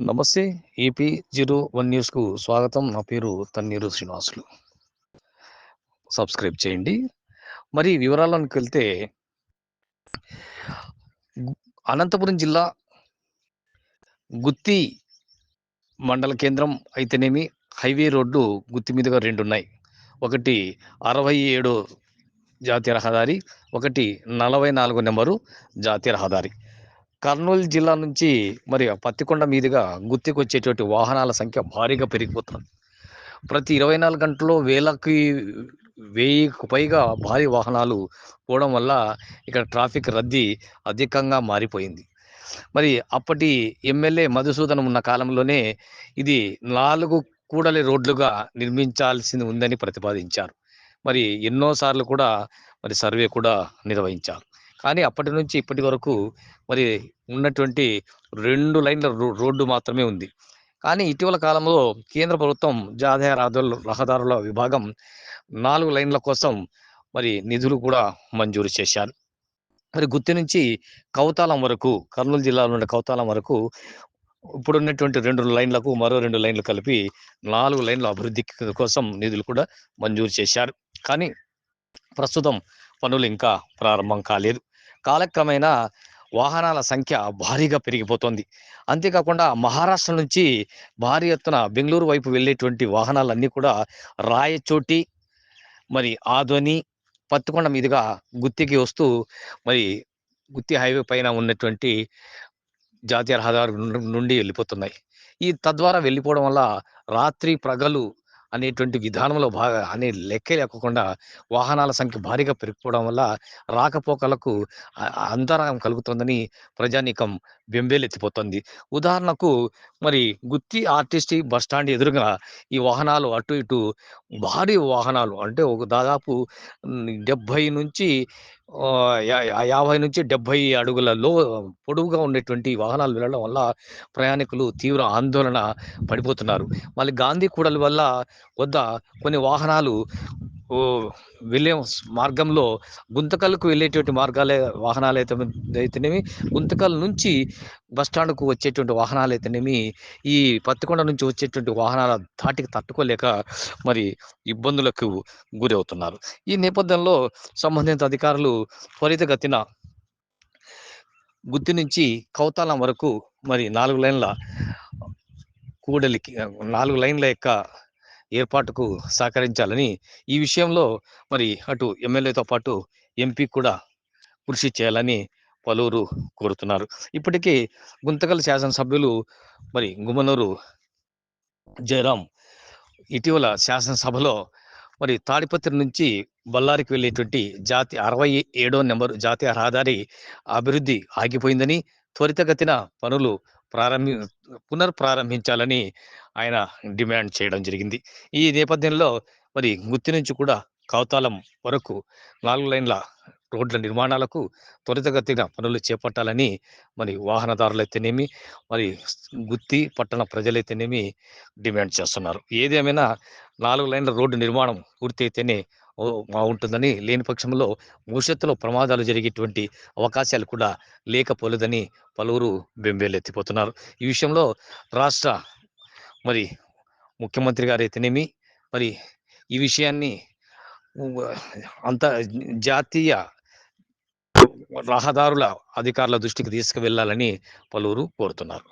నమస్తే AP zero one న్యూస్కు స్వాగతం. నా పేరు తన్నీరు శ్రీనివాసులు. సబ్స్క్రైబ్ చేయండి. మరి వివరాల్లోకి వెళ్తే అనంతపురం జిల్లా గుత్తి మండల కేంద్రం అయితేనేమి హైవే రోడ్డు గుత్తి మీదుగా రెండు ఉన్నాయి ఒకటి అరవై ఏడు జాతీయ రహదారి ఒకటి నలభై నాలుగు నెంబరు జాతీయ రహదారి. కర్నూలు జిల్లా నుంచి మరి పత్తికొండ మీదుగా గుత్తికి వచ్చేటువంటి వాహనాల సంఖ్య భారీగా పెరిగిపోతుంది ప్రతి ఇరవై నాలుగు గంటల్లో వేలకి వెయ్యికి పైగా భారీ వాహనాలు పోవడం వల్ల ఇక్కడ ట్రాఫిక్ రద్దీ అధికంగా మారిపోయింది. మరి అప్పటి ఎమ్మెల్యే మధుసూదనం ఉన్న కాలంలోనే ఇది నాలుగు కూడలి రోడ్లుగా నిర్మించాల్సి ఉందని ప్రతిపాదించారు. మరి ఎన్నోసార్లు కూడా మరి సర్వే కూడా నిర్వహించారు. కానీ అప్పటి నుంచి ఇప్పటి వరకు మరి ఉన్నటువంటి రెండు లైన్ల రో- రోడ్డు మాత్రమే ఉంది. కానీ ఇటీవల కాలంలో కేంద్ర ప్రభుత్వం జాతీయ రహదారుల రహదారుల విభాగం నాలుగు లైన్ల కోసం మరి నిధులు కూడా మంజూరు చేశారు. మరి గుత్తి నుంచి కౌతాలం వరకు కర్నూలు జిల్లాలో ఉండే కౌతాలం వరకు ఇప్పుడు ఉన్నటువంటి రెండు లైన్లకు మరో రెండు లైన్లు కలిపి నాలుగు లైన్ల అభివృద్ధి కోసం నిధులు కూడా మంజూరు చేశారు. కానీ ప్రస్తుతం పనులు ఇంకా ప్రారంభం కాలేదు. కాలక్రమేణా వాహనాల సంఖ్య భారీగా పెరిగిపోతుంది. అంతేకాకుండా మహారాష్ట్ర నుంచి భారీ ఎత్తున బెంగళూరు వైపు వెళ్ళేటువంటి వాహనాలన్నీ కూడా రాయచోటి మరి ఆధ్వని పత్తికొండ మీదుగా గుత్తికి వస్తూ మరి గుత్తి హైవే పైన ఉన్నటువంటి జాతీయ రహదారి నుండి వెళ్ళిపోతున్నాయి. ఈ తద్వారా వెళ్ళిపోవడం వల్ల రాత్రి ప్రగలు అనేటువంటి విధానంలో బాగా అనే లెక్కే లేకుండా వాహనాల సంఖ్య భారీగా పెరిగిపోవడం వల్ల రాకపోకలకు అంతరాయం కలుగుతుందని ప్రజానీకం బెంబేలెత్తిపోతుంది ఉదాహరణకు మరి గుత్తి ఆర్టిస్టీ బస్ స్టాండ్ ఎదురుగా ఈ వాహనాలు అటు ఇటు భారీ వాహనాలు అంటే ఒక దాదాపు డెబ్బై డెబ్భై నుంచి యాభై నుంచి డెబ్భై అడుగులలో పొడవుగా ఉండేటువంటి వాహనాలు వెళ్ళడం వల్ల ప్రయాణికులు తీవ్ర ఆందోళన పడిపోతున్నారు. మళ్ళీ గాంధీ కూడలి వల్ల వద్ద కొన్ని వాహనాలు ఓ వెళ్ళే మార్గంలో గుంతకల్కు వెళ్ళేటువంటి మార్గాలే వాహనాలు అయితే అయితేనేమి గుంతకల్ నుంచి బస్ స్టాండ్కు వచ్చేటువంటి వాహనాలు అయితేనేమి ఈ పత్తికొండ నుంచి వచ్చేటువంటి వాహనాల ధాటికి తట్టుకోలేక మరి ఇబ్బందులకు గురవుతున్నారు. ఈ నేపథ్యంలో సంబంధిత అధికారులు త్వరితగతిన గుత్తి నుంచి కౌతాలం వరకు మరి నాలుగు లైన్ల కూడలికి నాలుగు లైన్ల యొక్క ఏర్పాటుకు సహకరించాలని ఈ విషయంలో మరి అటు ఎమ్మెల్యేతో పాటు ఎంపీ కూడా కృషి చేయాలని పలువురు కోరుతున్నారు. ఇప్పటికీ గుంతకల్ శాసనసభ్యులు మరి గుమ్మనూరు జయరాం ఇటీవల శాసనసభలో మరి తాడిపత్రి నుంచి బళ్ళారికి వెళ్ళేటువంటి జాతి అరవై ఏడో నెంబరు జాతీయ రహదారి అభివృద్ధి ఆగిపోయిందని త్వరితగతిన పనులు ప్రారంభి పునర్ప్రారంభించాలని ఆయన డిమాండ్ చేయడం జరిగింది. ఈ నేపథ్యంలో మరి గుత్తి నుంచి కూడా కవతాలం వరకు నాలుగు లైన్ల రోడ్ల నిర్మాణాలకు త్వరితగతిన పనులు చేపట్టాలని మరి వాహనదారులైతేనేమి మరి గుత్తి పట్టణ ప్రజలైతేనేమి డిమాండ్ చేస్తున్నారు. ఏదేమైనా నాలుగు లైన్ల రోడ్డు నిర్మాణం పూర్తయితేనే బాగుంటుందని లేని పక్షంలో భవిష్యత్తులో ప్రమాదాలు జరిగేటువంటి అవకాశాలు కూడా లేకపోలేదని పలువురు బెంబేలెత్తిపోతున్నారు. ఈ విషయంలో రాష్ట్ర మరి ముఖ్యమంత్రి గారు అయితేనేమి మరి ఈ విషయాన్ని అంత జాతీయ రహదారుల అధికారుల దృష్టికి తీసుకువెళ్ళాలని పలువురు కోరుతున్నారు.